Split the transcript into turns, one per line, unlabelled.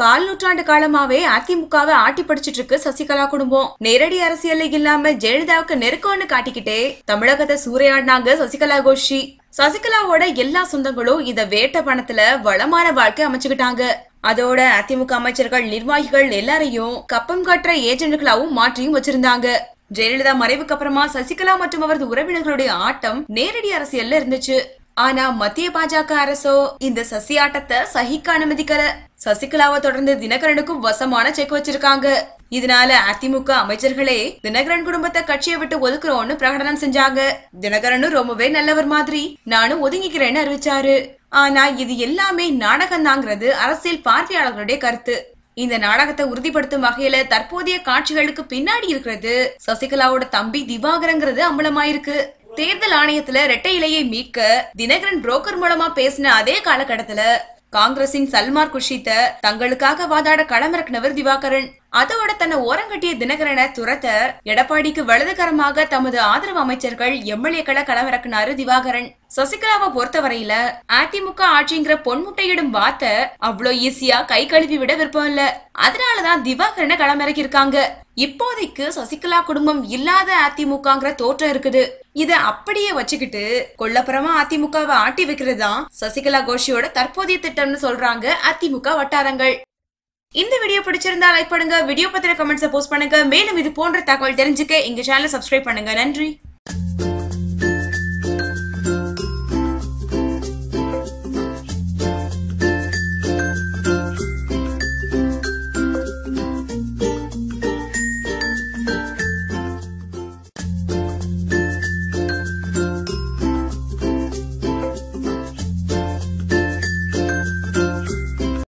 கால் நூற்றாண்டு காலமாவே அதிமுகவை ஆட்டி படிச்சிட்டு இருக்கு சசிகலா குடும்பம். நேரடி அரசியல் இல்லாம ஜெயலலிதாவுக்கு நெருக்கம்னு காட்டிக்கிட்டே தமிழகத்தை சூறையாடினாங்க சசிகலா கோஷி சசிகலாவோட எல்லா சொந்தங்களும் இந்த வேட்ட பணத்துல வளமான வாழ்க்கை அமைச்சுக்கிட்டாங்க. அதோட அதிமுக அமைச்சர்கள் நிர்வாகிகள் எல்லாரையும் கப்பம் காட்டுற ஏஜென்ட்களாவும் மாற்றியும் வச்சிருந்தாங்க. ஜெயலலிதா மறைவுக்கு அப்புறமா சசிகலா மற்றும் அவரது உறவினர்களுடைய ஆட்டம் நேரடி அரசியல்ல இருந்துச்சு. ஆனா மத்திய பாஜக அரசோ இந்த சசி ஆட்டத்தை சகிக்க அனுமதிக்கல. சசிகலாவை தொடர்ந்து தினகரனுக்கும் வசமான செக் வச்சிருக்காங்க. இதனால அதிமுக அமைச்சர்களே தினகரன் குடும்பத்தை கட்சியை விட்டு ஒதுக்குறோம்னு பிரகடனம் செஞ்சாங்க. தினகரனும் ரொம்பவே நல்லவர் மாதிரி. நானும் ஒதுங்கிக்கிறேன்னு அறிவிச்சாரு. ஆனா இது எல்லாமே நாடகம் அரசியல் பார்வையாளர்களுடைய கருத்து. இந்த நாடகத்தை உறுதிப்படுத்தும் வகையில தற்போதைய காட்சிகளுக்கு பின்னாடி இருக்கிறது சசிகலாவோட தம்பி திவாகரங்கிறது அம்பலமாயிருக்கு. தேர்தல் ஆணையத்துல இரட்டை இலையை மீட்க தினகரன் புரோக்கர் மூலமா பேசின அதே காலகட்டத்துல காங்கிரசின் சல்மார் குஷித்த தங்களுக்காக வாதாட களமிறக்கினவர் திவாகரன். அதோட தன்னை ஓரங்கட்டிய தினகரனை துரத்த எடப்பாடிக்கு வலதுகரமாக தமது ஆதரவு அமைச்சர்கள் எம்எல்ஏக்களை களமிறக்கினாரு திவாகரன். சசிகலாவை பொறுத்தவரையில அதிமுக ஆட்சிங்கிற பொன்முட்டையிடும் வார்த்தை அவ்வளோ ஈஸியா கை கழுவி விட விருப்பம் இல்ல. அதனாலதான் திவாகரனை களமிறக்கி இருக்காங்க இப்போதைக்கு சசிகலா குடும்பம் இல்லாத அதிமுகங்கிற தோற்றம் இருக்குது. இத அப்படியே வச்சுக்கிட்டு கொல்லப்புறமா அதிமுகவை ஆட்டி வைக்கிறது தான் சசிகலா கோஷியோட தற்போதைய திட்டம்னு சொல்றாங்க அதிமுக வட்டாரங்கள். இந்த வீடியோ பிடிச்சிருந்தா லைக் பண்ணுங்க வீடியோ பத்திர கமெண்ட்ஸை போஸ்ட் பண்ணுங்க. மேலும் இது போன்ற தகவல் தெரிஞ்சுக்க எங்க சேனலை சப்ஸ்கிரைப் பண்ணுங்க. நன்றி.